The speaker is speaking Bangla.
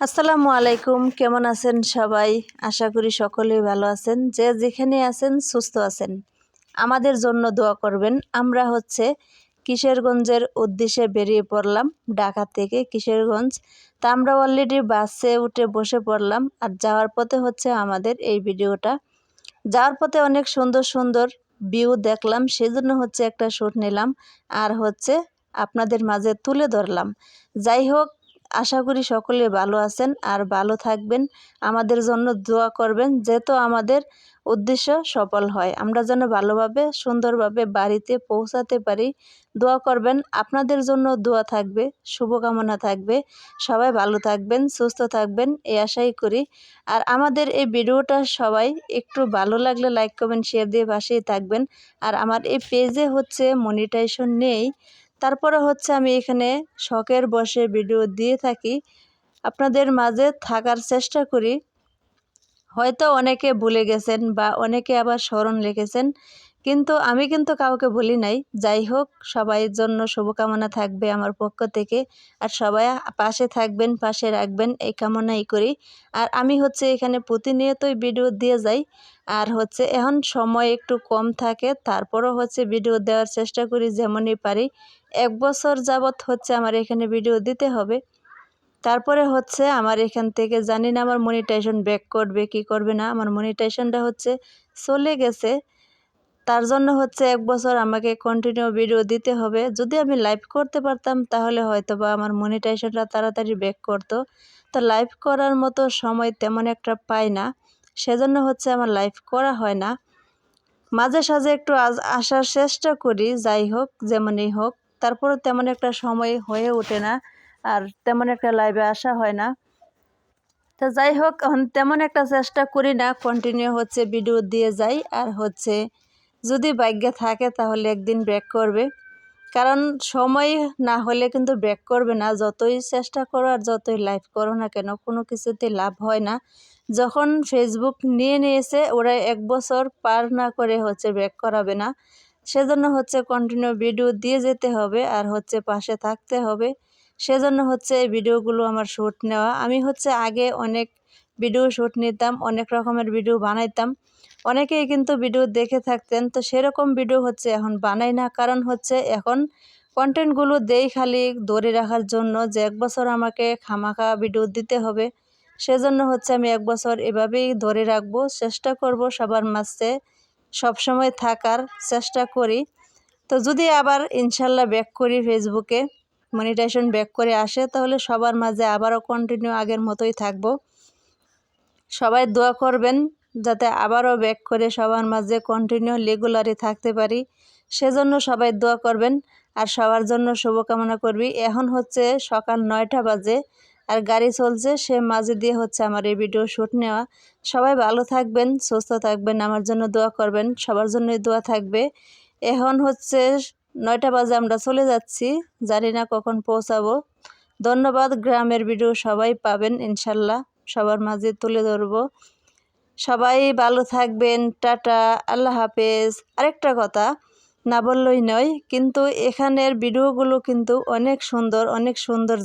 আসসালামু আলাইকুম, কেমন আছেন সবাই? আশা করি সকলেই ভালো আছেন, যে যেখানে আছেন সুস্থ আছেন। আমাদের জন্য দোয়া করবেন, আমরা হচ্ছে কিশোরগঞ্জের উদ্দেশ্যে বেরিয়ে পড়লাম, ঢাকা থেকে কিশোরগঞ্জ। তা আমরা অলরেডি বাসে উঠে বসে পড়লাম, আর যাওয়ার পথে হচ্ছে আমাদের এই ভিডিওটা। যাওয়ার পথে অনেক সুন্দর সুন্দর ভিউ দেখলাম, সেজন্য হচ্ছে একটা শ্যুট নিলাম, আর হচ্ছে আপনাদের মাঝে তুলে ধরলাম। যাই হোক আশা করি সকলে ভালো আছেন আর ভালো থাকবেন। আমাদের জন্য দোয়া করবেন যেহেতু আমাদের উদ্দেশ্য সফল হয়। আমরা যেন ভালোভাবে, সুন্দরভাবে বাড়িতে পৌঁছাতে পারি। দোয়া করবেন, আপনাদের জন্য দোয়া থাকবে, শুভকামনা থাকবে। সবাই ভালো থাকবেন, সুস্থ থাকবেন, এই আশাই করি। আর আমাদের এই ভিডিওটা সবাই একটু ভালো লাগলে লাইক, কমেন্ট শেয়ার দিয়ে পাশেই থাকবেন। আর আমার এই পেজে হচ্ছে মনিটাইজেশন নেই। তারপরে হচ্ছে আমি এখানে শখের বসে ভিডিও দিয়ে থাকি। আপনাদের মাঝে থাকার চেষ্টা করি। হয়তো অনেকে ভুলে গেছেন বা অনেকে আবার স্মরণ রেখেছেন। কিন্তু আমি কিন্তু কাউকে বলি নাই। যাই হোক সবাই জন্য শুভকামনা থাকবে আমার পক্ষ থেকে। আর সবাই পাশে থাকবেন, পাশে রাখবেন, এই কামনাই করি। আর আমি হচ্ছে এখানে প্রতিনিয়তই ভিডিও দিয়ে যাই। আর হচ্ছে এখন সময় একটু কম থাকে, তারপরও হচ্ছে ভিডিও দেওয়ার চেষ্টা করি যেমনই পারি। এক বছর যাবৎ হচ্ছে আমার এখানে ভিডিও দিতে হবে। তারপরে হচ্ছে আমার এখান থেকে জানি না আমার মনিটাইজেশন ব্যাক করবে, কি করবে না। আমার মনিটাইজেশনটা হচ্ছে চলে গেছে। তার জন্য হচ্ছে এক বছর আমাকে কন্টিনিউ ভিডিও দিতে হবে। যদি আমি লাইভ করতে পারতাম, তাহলে হয়তো বা আমার মনিটাইজেশনটা তাড়াতাড়ি ব্যাক করতো। তো লাইভ করার মতো সময় তেমন একটা পাই না। সেজন্য হচ্ছে আমার লাইভ করা হয় না। মাঝে সাঝে একটু আজ আসার চেষ্টা করি, যাই হোক, যেমনই হোক। তারপরও তেমন একটা সময় হয়ে ওঠে না, আর তেমন একটা লাইভে আসা হয় না। তো যাই হোক তেমন একটা চেষ্টা করি না কন্টিনিউ হচ্ছে ভিডিও দিয়ে যাই, আর হচ্ছে যদি ভাগ্যে থাকে তাহলে একদিন ব্রেক করবে। কারণ সময় না হলে কিন্তু ব্রেক করবে না। যতই চেষ্টা করো আর যতই লাইভ করো না কেন, কোনো কিছুতে লাভ হয় না। যখন ফেসবুক নিয়ে নিয়েছে, ওরা এক বছর পার না করে হচ্ছে ব্রেক করাবে না। সেজন্য হচ্ছে কন্টিনিউ ভিডিও দিয়ে যেতে হবে আর হচ্ছে পাশে থাকতে হবে। সেজন্য হচ্ছে এই ভিডিওগুলো আমার শ্যুট নেওয়া। আমি হচ্ছে আগে অনেক ভিডিও শ্যুট নিতাম, অনেক রকমের ভিডিও বানাইতাম। অনেকেই কিন্তু ভিডিও দেখে থাকতেন, তো সেরকম ভিডিও হচ্ছে এখন বানাই না। কারণ হচ্ছে এখন কন্টেন্টগুলো দেই খালি ধরে রাখার জন্য যে এক বছর আমাকে খামাখা ভিডিও দিতে হবে। সেজন্য হচ্ছে আমি এক বছর এভাবেই ধরে রাখব, চেষ্টা করব সবার মাঝে সবসময় থাকার চেষ্টা করি। তো যদি আবার ইনশাল্লাহ ব্যাক করি ফেসবুকে মনিটাইজেশন ব্যাক করে আসে, তাহলে সবার মাঝে আবারও কন্টিনিউ আগের মতোই থাকব। সবাই দোয়া করবেন যাতে আবারও ব্যাক করে সবার মাঝে কন্টিনিউ রেগুলারই থাকতে পারি। সেজন্য সবাই দোয়া করবেন। আর সবার জন্য শুভকামনা করবি। এখন হচ্ছে সকাল নয়টা বাজে আর গাড়ি চলছে। সে মাঝে দিয়ে হচ্ছে আমার এই ভিডিও শ্যুট নেওয়া। সবাই ভালো থাকবেন, সুস্থ থাকবেন, আমার জন্য দোয়া করবেন। সবার জন্যই দোয়া থাকবে। এখন হচ্ছে নয়টা বাজে আমরা চলে যাচ্ছি। জানি না কখন পৌঁছাবো। ধন্যবাদ। গ্রামের ভিডিও সবাই পাবেন, ইনশাল্লাহ। সবার মাঝে তুলে ধরব। সবাই ভালো থাকবেন, টাটা, আল্লাহ হাফেজ। আরেকটা কথা, না বললেই নয়, কিন্তু এখানের ভিডিওগুলো কিন্তু অনেক সুন্দর অনেক সুন্দর